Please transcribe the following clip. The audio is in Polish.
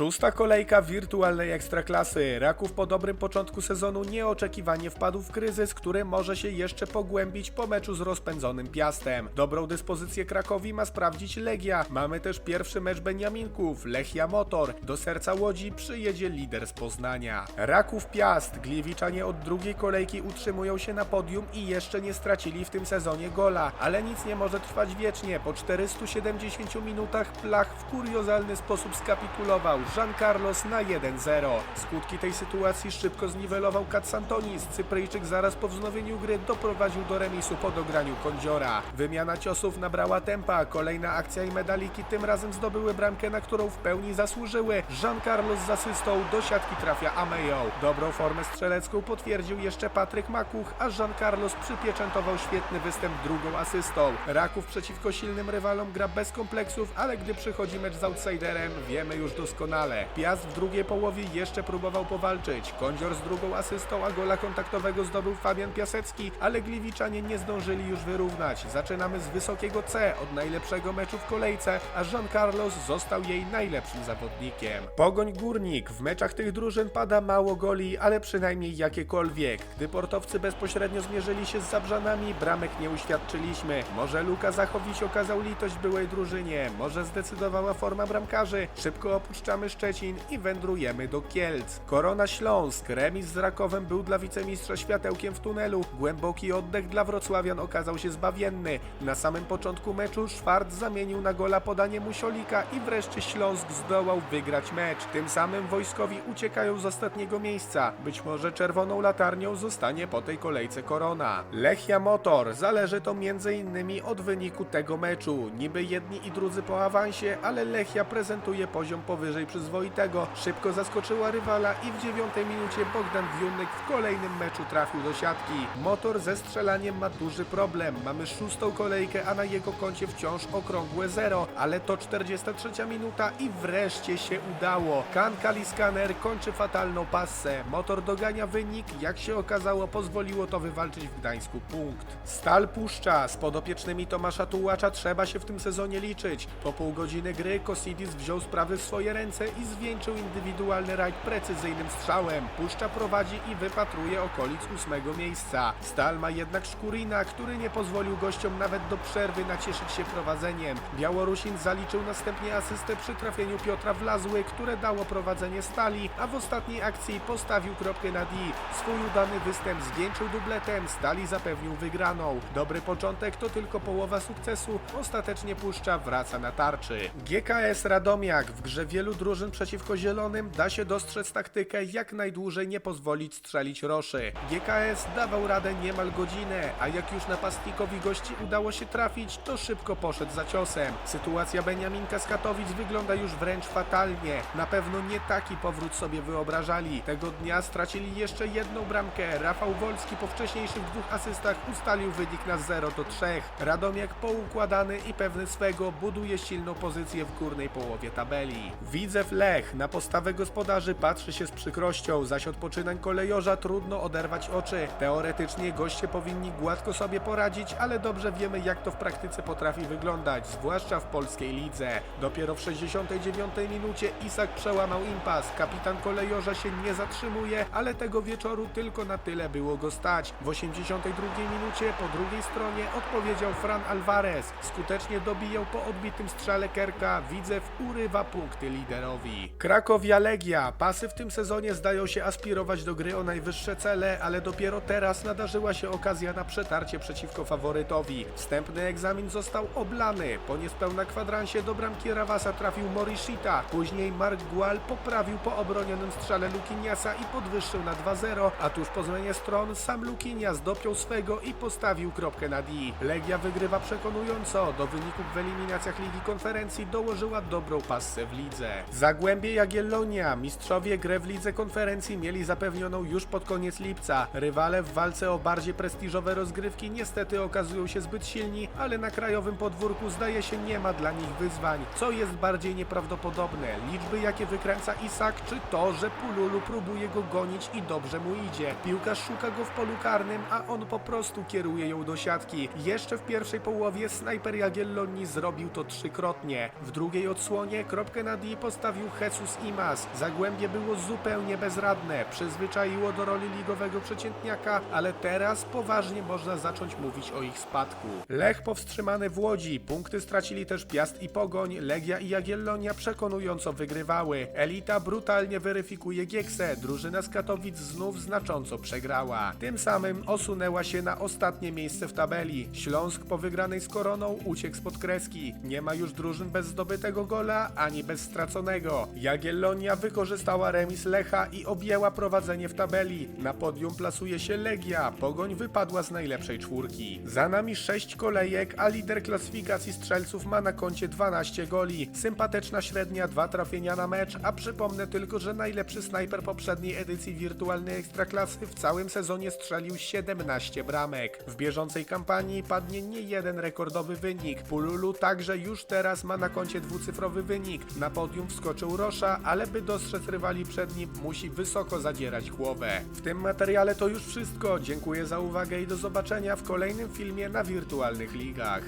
Szósta kolejka wirtualnej ekstraklasy. Raków po dobrym początku sezonu nieoczekiwanie wpadł w kryzys, który może się jeszcze pogłębić po meczu z rozpędzonym Piastem. Dobrą dyspozycję Krakowi ma sprawdzić Legia. Mamy też pierwszy mecz Beniaminków, Lechia Motor. Do serca Łodzi przyjedzie lider z Poznania. Raków Piast. Gliwiczanie od drugiej kolejki utrzymują się na podium i jeszcze nie stracili w tym sezonie gola. Ale nic nie może trwać wiecznie. Po 470 minutach Plach w kuriozalny sposób skapitulował. Jean Carlos na 1-0. Skutki tej sytuacji szybko zniwelował Katsantonis. Cypryjczyk zaraz po wznowieniu gry doprowadził do remisu po dograniu Kądziora. Wymiana ciosów nabrała tempa. Kolejna akcja i medaliki tym razem zdobyły bramkę, na którą w pełni zasłużyły. Jean Carlos z asystą do siatki trafia Amejo. Dobrą formę strzelecką potwierdził jeszcze Patryk Makuch, a Jean Carlos przypieczętował świetny występ drugą asystą. Raków przeciwko silnym rywalom gra bez kompleksów, ale gdy przychodzi mecz z outsiderem, wiemy już doskonale. Piast w drugiej połowie jeszcze próbował powalczyć. Kądzior z drugą asystą, a gola kontaktowego zdobył Fabian Piasecki, ale Gliwiczanie nie zdążyli już wyrównać. Zaczynamy z wysokiego C od najlepszego meczu w kolejce, a Jean Carlos został jej najlepszym zawodnikiem. Pogoń Górnik. W meczach tych drużyn pada mało goli, ale przynajmniej jakiekolwiek. Gdy portowcy bezpośrednio zmierzyli się z Zabrzanami, bramek nie uświadczyliśmy. Może Luka Zachowicz okazał litość byłej drużynie, może zdecydowała forma bramkarzy. Szybko opuszczamy Szczecin i wędrujemy do Kielc. Korona Śląsk. Remis z Rakowem był dla wicemistrza światełkiem w tunelu. Głęboki oddech dla wrocławian okazał się zbawienny. Na samym początku meczu Szwarc zamienił na gola podanie Musiolika i wreszcie Śląsk zdołał wygrać mecz. Tym samym wojskowi uciekają z ostatniego miejsca. Być może czerwoną latarnią zostanie po tej kolejce Korona. Lechia Motor. Zależy to m.in. od wyniku tego meczu. Niby jedni i drudzy po awansie, ale Lechia prezentuje poziom powyżej przyzwoitego. Szybko zaskoczyła rywala i w dziewiątej minucie Bogdan Wiunek w kolejnym meczu trafił do siatki. Motor ze strzelaniem ma duży problem. Mamy szóstą kolejkę, a na jego koncie wciąż okrągłe zero, ale to 43 minuta i wreszcie się udało. Kan Kaliskaner kończy fatalną passę. Motor dogania wynik, jak się okazało pozwoliło to wywalczyć w Gdańsku punkt. Stal puszcza, z podopiecznymi Tomasza Tułacza trzeba się w tym sezonie liczyć. Po pół godziny gry Kosidis wziął sprawy w swoje ręce i zwieńczył indywidualny rajd precyzyjnym strzałem. Puszcza prowadzi i wypatruje okolic ósmego miejsca. Stal ma jednak Szkurina, który nie pozwolił gościom nawet do przerwy nacieszyć się prowadzeniem. Białorusin zaliczył następnie asystę przy trafieniu Piotra Wlazły, które dało prowadzenie Stali, a w ostatniej akcji postawił kropkę na D. Swój udany występ zwieńczył dubletem, Stali zapewnił wygraną. Dobry początek to tylko połowa sukcesu, ostatecznie Puszcza wraca na tarczy. GKS Radomiak w grze wielu drużyn przeciwko Zielonym da się dostrzec taktykę jak najdłużej nie pozwolić strzelić roszy. GKS dawał radę niemal godzinę, a jak już napastnikowi gości udało się trafić, to szybko poszedł za ciosem. Sytuacja Beniaminka z Katowic wygląda już wręcz fatalnie. Na pewno nie taki powrót sobie wyobrażali. Tego dnia stracili jeszcze jedną bramkę. Rafał Wolski po wcześniejszych dwóch asystach ustalił wynik na 0 do 3. Radomiak poukładany i pewny swego buduje silną pozycję w górnej połowie tabeli. Widzew Lech na postawę gospodarzy patrzy się z przykrością, zaś od poczynań kolejorza trudno oderwać oczy. Teoretycznie goście powinni gładko sobie poradzić, ale dobrze wiemy jak to w praktyce potrafi wyglądać, zwłaszcza w polskiej lidze. Dopiero w 69 minucie Isak przełamał impas. Kapitan kolejorza się nie zatrzymuje, ale tego wieczoru tylko na tyle było go stać. W 82 minucie po drugiej stronie odpowiedział Fran Alvarez. Skutecznie dobijał po odbitym strzale Kerka. Widzew urywa punkty liderowi. Krakowia Legia. Pasy w tym sezonie zdają się aspirować do gry o najwyższe cele, ale dopiero teraz nadarzyła się okazja na przetarcie przeciwko faworytowi. Wstępny egzamin został oblany. Po niespełna kwadransie do bramki Rawasa trafił Morishita. Później Mark Gual poprawił po obronionym strzale Lukiniasa i podwyższył na 2-0, a tuż po zmianie stron sam Lukinias dopiął swego i postawił kropkę na D. Legia wygrywa przekonująco. Do wyników w eliminacjach Ligi Konferencji dołożyła dobrą passę w lidze. Zagłębie Jagiellonia. Mistrzowie grę w Lidze Konferencji mieli zapewnioną już pod koniec lipca. Rywale w walce o bardziej prestiżowe rozgrywki niestety okazują się zbyt silni, ale na krajowym podwórku zdaje się nie ma dla nich wyzwań, co jest bardziej nieprawdopodobne. Liczby jakie wykręca Isak, czy to, że Pululu próbuje go gonić i dobrze mu idzie. Piłkarz szuka go w polu karnym, a on po prostu kieruje ją do siatki. Jeszcze w pierwszej połowie snajper Jagiellonii zrobił to trzykrotnie. W drugiej odsłonie kropkę na D postawił postawił Jesus Imas. Zagłębie było zupełnie bezradne, przyzwyczaiło do roli ligowego przeciętniaka, ale teraz poważnie można zacząć mówić o ich spadku. Lech powstrzymany w Łodzi, punkty stracili też Piast i Pogoń, Legia i Jagiellonia przekonująco wygrywały. Elita brutalnie weryfikuje Gieksę, drużyna z Katowic znów znacząco przegrała. Tym samym osunęła się na ostatnie miejsce w tabeli. Śląsk po wygranej z Koroną uciekł spod kreski. Nie ma już drużyn bez zdobytego gola, ani bez straconego. Jagiellonia wykorzystała remis Lecha i objęła prowadzenie w tabeli. Na podium plasuje się Legia, Pogoń wypadła z najlepszej czwórki. Za nami 6 kolejek, a lider klasyfikacji strzelców ma na koncie 12 goli. Sympatyczna średnia, dwa trafienia na mecz, a przypomnę tylko, że najlepszy snajper poprzedniej edycji wirtualnej Ekstraklasy w całym sezonie strzelił 17 bramek. W bieżącej kampanii padnie nie jeden rekordowy wynik. Pululu także już teraz ma na koncie dwucyfrowy wynik. Na podium wskoczył Rosza, ale by dostrzec rywali przed nim, musi wysoko zadzierać głowę. W tym materiale to już wszystko. Dziękuję za uwagę i do zobaczenia w kolejnym filmie na wirtualnych ligach.